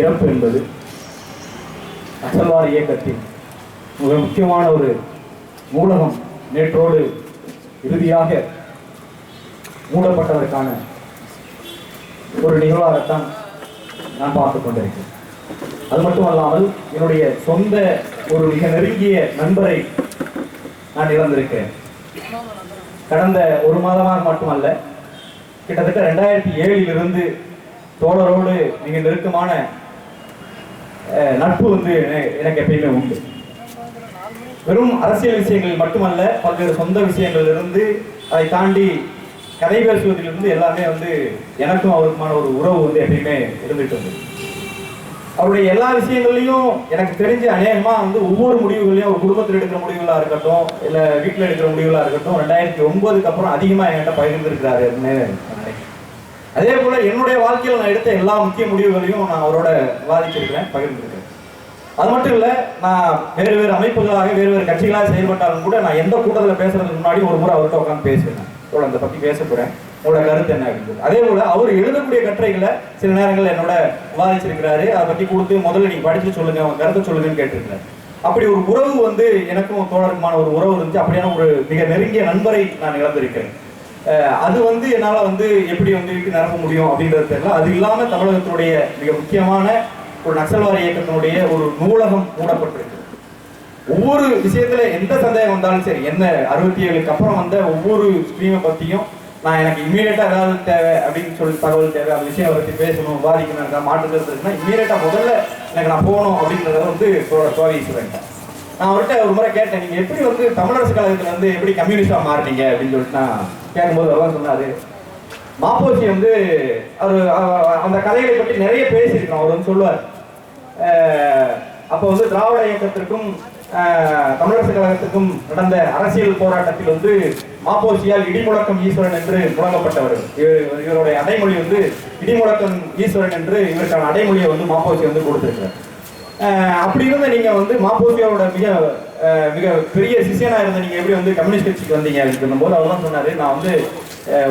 இறப்பு என்பது நக்சல்வாத இயக்கத்தின் மிக முக்கியமான ஒரு நூலகம். நேற்றோடு இறுதியாக மூடப்பட்டதற்கான ஒரு நிகழ்வாகத்தான் நான் பார்த்து கொண்டிருக்கிறேன். அது மட்டுமல்லாமல் என்னுடைய சொந்த ஒரு மிக நெருங்கிய நண்பரை நான் இழந்திருக்கிறேன். கடந்த ஒரு மாதமாக மட்டுமல்ல கிட்டத்தட்ட ரெண்டாயிரத்தி ஏழிலிருந்து தோழரோடு மிக நெருக்கமான நட்பு வந்து எனக்கு எப்பயுமே உண்டு. வெறும் அரசியல் விஷயங்கள் மட்டுமல்ல பல்வேறு சொந்த விஷயங்களிலிருந்து அதை தாண்டி கதை பேசுவதிலிருந்து எல்லாமே வந்து எனக்கும் அவருக்குமான ஒரு உறவு வந்து எப்பயுமே இருந்துட்டு இருந்தது. அவருடைய எல்லா விஷயங்கள்லையும் எனக்கு தெரிஞ்ச அநேகமாக வந்து ஒவ்வொரு முடிவுகளையும் ஒரு குடும்பத்தில் எடுக்கிற முடிவுகளாக இருக்கட்டும் இல்லை வீட்டில் எடுக்கிற முடிவுகளாக இருக்கட்டும் ரெண்டாயிரத்தி ஒன்பதுக்கு அப்புறம் அதிகமாக என்கிட்ட பகிர்ந்துருக்கிறாரு அதே போல என்னுடைய வாழ்க்கையில் நான் எடுத்த எல்லா முக்கிய முடிவுகளையும் நான் அவரோட விவாதிச்சிருக்கிறேன் பகிர்ந்திருக்கிறேன். அது மட்டும் இல்லை நான் வேறு வேறு அமைப்புகளாக வேறு வேறு கட்சிகளாக செயல்பட்டாலும் கூட நான் எந்த கூட்டத்தில் பேசுறதுக்கு முன்னாடி ஒரு முறை அவர்கிட்ட உட்காந்து பேசுவேன் இவ்வளோ அதை பற்றி பேச போறேன். உங்களோட கருத்து என்ன அப்படின்னு அதே போல் அவர் எழுதக்கூடிய கட்டுரைகளை சில நேரங்களில் என்னோட விவாதிச்சிருக்கிறாரு அதை பற்றி கொடுத்து முதல்ல நீங்கள் படித்து சொல்லுங்க அவங்க கருத்தை சொல்லுங்கன்னு கேட்டிருக்கிறாரு. அப்படி ஒரு உறவு வந்து எனக்கும் தோழருக்குமான ஒரு உறவு இருந்துச்சு. அப்படியான ஒரு மிக நெருங்கிய நண்பரை நான் இழந்திருக்கிறேன். அது வந்து என்னால் வந்து எப்படி வந்து நிரப்ப முடியும் அப்படின்றது தெரியல. அது இல்லாமல் தமிழகத்தினுடைய மிக முக்கியமான ஒரு நக்சல்வாத இயக்கத்தினுடைய ஒரு நூலகம் மூடப்பட்டிருக்கு. ஒவ்வொரு விஷயத்துல எந்த சந்தேகம் வந்தாலும் சரி என்ன அறுபத்தி ஏழுக்கு அப்புறம் வந்த ஒவ்வொரு ஸ்ட்ரீமை பத்தியும் நான் எனக்கு இம்மீடியட்டா ஏதாவது தேவை அப்படின்னு சொல்லி தகவல் தேவை அந்த விஷயம் பத்தி பேசணும் விவாதிக்கணும் எனக்கு மாற்றுக்கிறது இருக்குன்னா இம்மீடியட்டா முதல்ல எனக்கு நான் போகணும் அப்படின்றத வந்து கோவை ஈஸ்வரன் நான் அவர்கிட்ட ஒரு முறை கேட்டேன் நீங்க எப்படி வந்து தமிழரசு கழகத்துல வந்து எப்படி கம்யூனிஸ்டா மாறினீங்க? அப்படின்னு சொல்லிட்டு நான் கேட்கும்போது அவர் சொன்னாரு. மாப்போசி வந்து அவர் அந்த கதைகளை பற்றி நிறைய பேசியிருக்கோம் அவர் வந்து சொல்லுவார். அப்போ வந்து திராவிட இயக்கத்திற்கும் தமிழரசு கழகத்திற்கும் நடந்த அரசியல் போராட்டத்தில் வந்து மாப்போசியால் இடிமுழக்கம் ஈஸ்வரன் என்று முழங்கப்பட்டவர். இவர் இவருடைய அடைமொழி வந்து இடிமுழக்கம் ஈஸ்வரன் என்று இவருக்கான அடைமொழியை வந்து மாப்போசி வந்து கொடுத்திருக்கிறார். அப்படி இருந்த நீங்க வந்து மாப்போசியாவோட மிக மிக பெரிய சிஷியனா இருந்த நீங்க எப்படி வந்து கம்யூனிஸ்ட் கட்சிக்கு வந்தீங்க அப்படின்னு சொல்லும்போது அவர் தான் சொன்னாரு நான் வந்து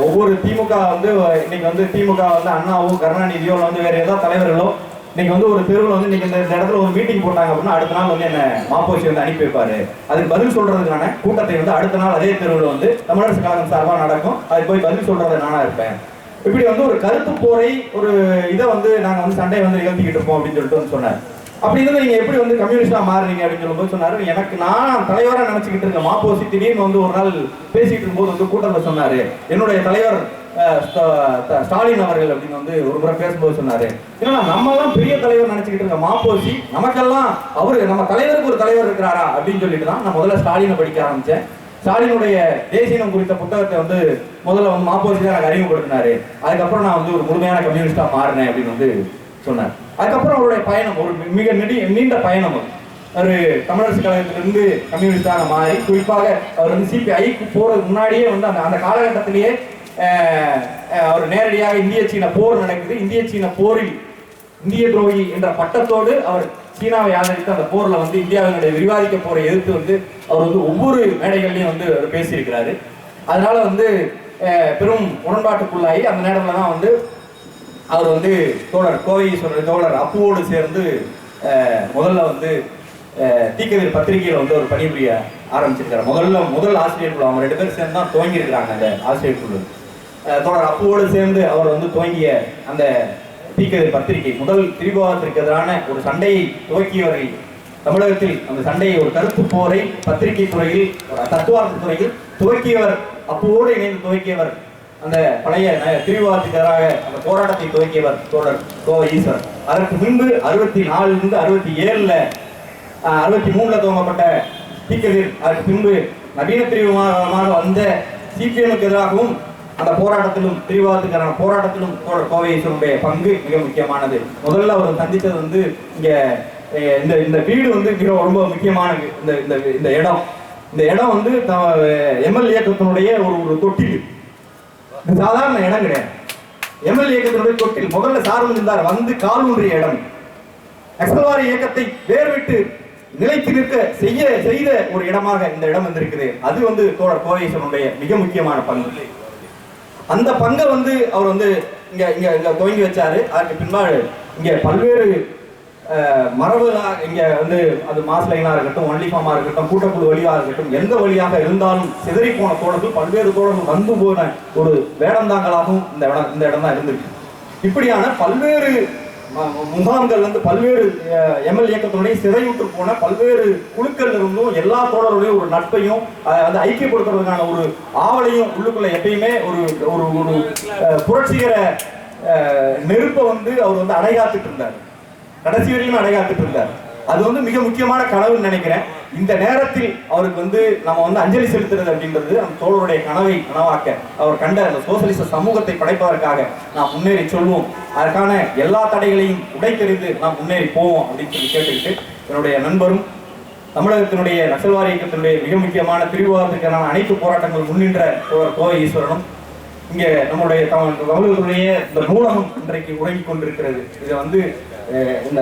ஒவ்வொரு திமுக வந்து இன்னைக்கு வந்து திமுக வந்து அண்ணாவோ கருணாநிதியோ இல்லை வந்து வேற ஏதாவது தலைவர்களோ இன்னைக்கு வந்து ஒரு தெருவில் வந்து இன்னைக்கு இந்த இடத்துல ஒரு மீட்டிங் போட்டாங்க அப்படின்னா அடுத்த நாள் வந்து என்ன மாப்போசி வந்து அனுப்பி வைப்பாரு. அதுக்கு பதில் சொல்றதுக்கான கூட்டத்தை வந்து அடுத்த நாள் அதே தெருவில் வந்து தமிழரசு கழகம் சார்பாக நடக்கும். அது போய் பதில் சொல்றது நானா இருப்பேன். இப்படி வந்து ஒரு கருத்து போரை ஒரு இதை வந்து நாங்கள் வந்து சண்டையை வந்து நிகழ்த்திக்கிட்டு இருப்போம் அப்படின்னு சொல்லிட்டு வந்து சொன்னார். அப்படி இருந்து நீங்க எப்படி வந்து கம்யூனிஸ்டா மாறுறீங்க அப்படின்னு சொல்லும்போது சொன்னாரு. எனக்கு நான் தலைவரா நினைச்சுக்கிட்டு இருக்க மாப்போசி திடீர்னு வந்து ஒரு நாள் பேசிட்டு இருக்கும்போது வந்து கூட்டத்தில் சொன்னாரு. என்னுடைய தலைவர் ஸ்டாலின் அவர்கள் அப்படின்னு வந்து ஒரு முறை பேசும்போது சொன்னாரு. ஏன்னா நம்ம எல்லாம் பெரிய தலைவர் நினைச்சுக்கிட்டு இருக்க மாப்போசி நமக்கெல்லாம் அவரு நம்ம தலைவருக்கு ஒரு தலைவர் இருக்கிறாரா அப்படின்னு சொல்லிட்டு தான் நான் முதல்ல ஸ்டாலினை படிக்க ஆரம்பிச்சேன். ஸ்டாலினுடைய தேசியம் குறித்த புத்தகத்தை வந்து முதல்ல வந்து மாப்போசி தான் எனக்கு அறிமுகப்படுத்தினாரு. அதுக்கப்புறம் நான் வந்து ஒரு முழுமையான கம்யூனிஸ்டா மாறினேன் அப்படின்னு வந்து சொன்னார். அதுக்கப்புறம் அவருடைய பயணம் ஒரு மிக நெடி நீண்ட பயணம் அது. அவர் தமிழரசு கழகத்திலிருந்து கம்யூனிஸ்டாக மாறி குறிப்பாக அவர் வந்து சிபிஐக்கு போறதுக்கு முன்னாடியே வந்து அந்த அந்த காலகட்டத்திலேயே அவர் நேரடியாக இந்திய சீன போர் நடக்குது. இந்திய சீன போரில் இந்திய துரோகி என்ற பட்டத்தோடு அவர் சீனாவை ஆதரித்து அந்த போர்ல வந்து இந்தியாவினுடைய விரிவாதிக்க போரை எதிர்த்து வந்து அவர் வந்து ஒவ்வொரு மேடைகள்லையும் வந்து அவர் பேசியிருக்கிறாரு. அதனால வந்து பெரும் முரண்பாட்டுக்குள்ளாகி அந்த நேரம்ல தான் வந்து அவர் வந்து தோழர் கோவை சொல்ற தோழர் அப்புவோடு சேர்ந்து முதல்ல வந்து தீக்கதிர் பத்திரிகையில வந்து ஒரு பணிபுரிய ஆரம்பிச்சிருக்காரு. முதல்ல முதல் ஆசிரியர் குழு. அவங்க ரெண்டு பேரும் சேர்ந்து தான் துவங்கியிருக்கிறாங்க அந்த ஆசிரியர் குழு. தோழர் அப்புவோடு சேர்ந்து அவர் வந்து துவங்கிய அந்த தீக்கதிர் பத்திரிகை முதல் திரிபுவனத்திற்கு எதிரான ஒரு சண்டையை துவக்கியவர்கள் தமிழகத்தில் அந்த சண்டையை ஒரு கருத்து போரை பத்திரிகை துறையில் ஒரு தத்துவார்த்த துறையில் துவக்கியவர் அப்போடு இணைந்து துவக்கியவர் அந்த பழைய ந- அந்த போராட்டத்தை துவக்கியவர் தோழர் கோவை ஈஸ்வரர் அதற்கு முன்பு அறுபத்தி நாலுல இருந்து அறுபத்தி ஏழுல அறுபத்தி மூணுல துவங்கப்பட்ட தீக்கதிர் அதற்கு பின்பு நவீன பிரிவுமாக வந்த சிபிஎம்க்கு எதிராகவும் அந்த போராட்டத்திலும் பிரிவாதத்துக்கான போராட்டத்திலும் தோழர் கோவை ஈஸ்வரனுடைய பங்கு மிக முக்கியமானது. முதல்ல அவர் சந்தித்தது வந்து இங்க இந்த இந்த வீடு வந்து மிக ரொம்ப முக்கியமானது இந்த இந்த இந்த இடம். இந்த இடம் வந்து எம்எல்ஏ இயக்கத்தினுடைய ஒரு ஒரு தொட்டில். சாதாரண இடம் கிடையாது. எம்எல் இயக்கத்தினுடைய தொட்டில் முதல்ல சார்ந்து இருந்தார் வந்து காலூன்றிய இடம். நக்சல்வார இயக்கத்தை வேர்விட்டு நிலைத்து நிற்க செய்ய செய்த ஒரு இடமாக இந்த இடம் வந்திருக்குது. அது வந்து தோழர் கோவேசனுடைய மிக முக்கியமான பங்கு. அந்த பங்கை வந்து அவர் வந்து இங்க இங்க இங்க துவங்கி வச்சாரு. அதற்கு பின்பாடு இங்க பல்வேறு அஹ், இங்கே இங்க வந்து அது மாஸ் இருக்கட்டும் ஒன்லி ஃபார்மா இருக்கட்டும் கூட்டக்குழு வழியா இருக்கட்டும் எந்த வழியாக இருந்தாலும் சிதறி போன தோழர்கள் பல்வேறு தோழர்கள் வந்து போன ஒரு வேடந்தாங்களாகவும் இந்த இடம் இந்த இடம் தான் இருந்திருக்கு. இப்படியான பல்வேறு முகாம்கள் வந்து பல்வேறு எம்எல் இயக்கத்தினுடைய சிறையுற்று போன பல்வேறு குழுக்கள் இருந்தும் எல்லா தோழருடைய ஒரு நட்பையும் அதை வந்து ஐக்கியப்படுத்துறதுக்கான ஒரு ஆவலையும் உள்ளுக்குள்ள எப்பயுமே ஒரு ஒரு ஒரு அஹ், புரட்சிகர அஹ், நெருப்பை வந்து அவர் வந்து அடைகாத்துட்டு இருந்தார். கடைசி வரையிலும் அடைகாத்துட்டு இருந்தார் அது வந்து மிக முக்கியமான கனவுன்னு நினைக்கிறேன். இந்த நேரத்தில் அவருக்கு வந்து நம்ம வந்து அஞ்சலி செலுத்துறது அப்படின்றது நம்ம தோழருடைய கனவை கனவாக்க அவர் கண்ட அந்த சோசியலிச சமூகத்தை படைப்பதற்காக நாம் முன்னேறி சொல்வோம். அதற்கான எல்லா தடைகளையும் உடைத்தெறிந்து நாம் முன்னேறி போவோம் அப்படின்னு சொல்லி கேட்டுக்கிட்டு என்னுடைய நண்பரும் தமிழகத்தினுடைய நக்சல்வாரி இயக்கத்தினுடைய மிக முக்கியமான பிரிவுவாதத்துக்கான அனைத்து போராட்டங்கள் முன்னின்ற தோழர் கோவை ஈஸ்வரனும் இங்கே நம்முடைய தமிழ் தமிழகத்துடைய இந்த நூலகம் இன்றைக்கு உறங்கிக் கொண்டிருக்கிறது. இதை வந்து இந்த இந்த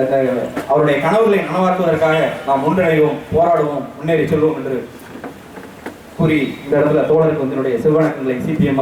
அவருடைய கனவுகளை நனவாக்குவதற்காக நாம் ஒன்றிணைவோம் போராடுவோம் முன்னேறி செல்வோம் என்று கூறி இந்த இடத்துல தோழருக்கு வந்து என்னுடைய சிவவணக்கங்களை சிபிஎம்